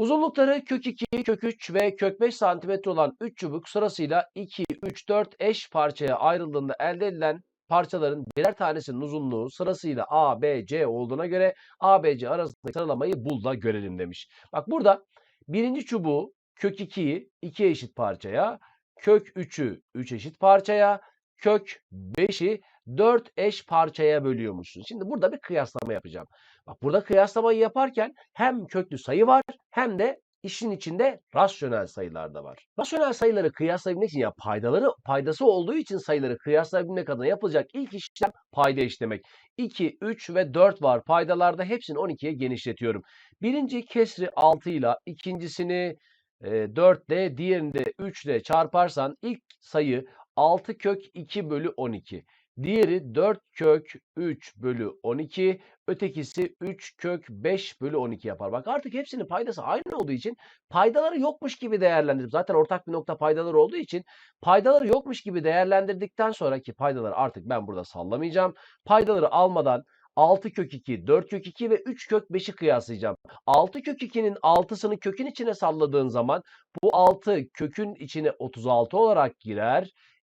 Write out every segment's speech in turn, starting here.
Uzunlukları kök 2, kök 3 ve kök 5 santimetre olan 3 çubuk sırasıyla 2, 3, 4 eş parçaya ayrıldığında elde edilen parçaların birer tanesinin uzunluğu sırasıyla A, B, C olduğuna göre A, B, C arasındaki sıralamayı bul da görelim demiş. Bak burada birinci çubuğu kök 2'yi 2 eşit parçaya, kök 3'ü 3 eşit parçaya, kök 5'i 4 eş parçaya bölüyormuşsun. Şimdi burada bir kıyaslama yapacağım. Bak burada kıyaslamayı yaparken hem köklü sayı var hem de işin içinde rasyonel sayılar da var. Rasyonel sayıları kıyaslayabilmek için ya paydaları paydası olduğu için sayıları kıyaslayabilmek adına yapılacak ilk işlem payda işlemek. 2, 3 ve 4 var. Paydalarda hepsini 12'ye genişletiyorum. Birinci kesri 6 ile ikincisini e, 4 ile diğerini de 3 ile çarparsan ilk sayı 6 kök 2 bölü 12. Diğeri 4 kök 3 bölü 12. Ötekisi 3 kök 5 bölü 12 yapar. Bak artık hepsinin paydası aynı olduğu için paydaları yokmuş gibi değerlendirip zaten ortak bir nokta paydaları olduğu için paydaları yokmuş gibi değerlendirdikten sonraki paydaları artık ben burada sallamayacağım. Paydaları almadan 6 kök 2, 4 kök 2 ve 3 kök 5'i kıyaslayacağım. 6 kök 2'nin 6'sını kökün içine salladığın zaman bu 6 kökün içine 36 olarak girer.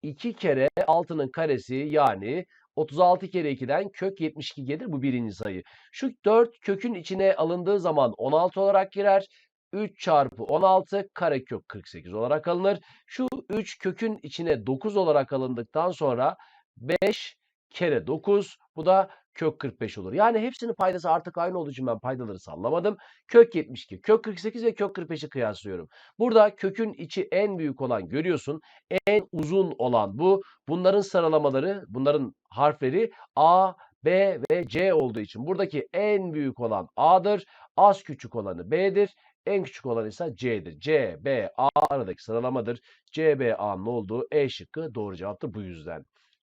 2 kere 6'nın karesi yani 36 kere 2'den kök 72 gelir. Bu birinci sayı. Şu 4 kökün içine alındığı zaman 16 olarak girer. 3 çarpı 16 karekök 48 olarak alınır. Şu 3 kökün içine 9 olarak alındıktan sonra 5 kere 9 bu da kök 45 olur. Yani hepsinin paydası artık aynı olduğu için ben paydaları sallamadım. Kök 72, kök 48 ve kök 45'i kıyaslıyorum. Burada kökün içi en büyük olan görüyorsun. En uzun olan bu. Bunların sıralamaları, bunların harfleri A, B ve C olduğu için buradaki en büyük olan A'dır. Az küçük olanı B'dir. En küçük olan ise C'dir. C, B, A aradaki sıralamadır. C, B, A'nın olduğu E şıkkı doğru cevaptır bu yüzden.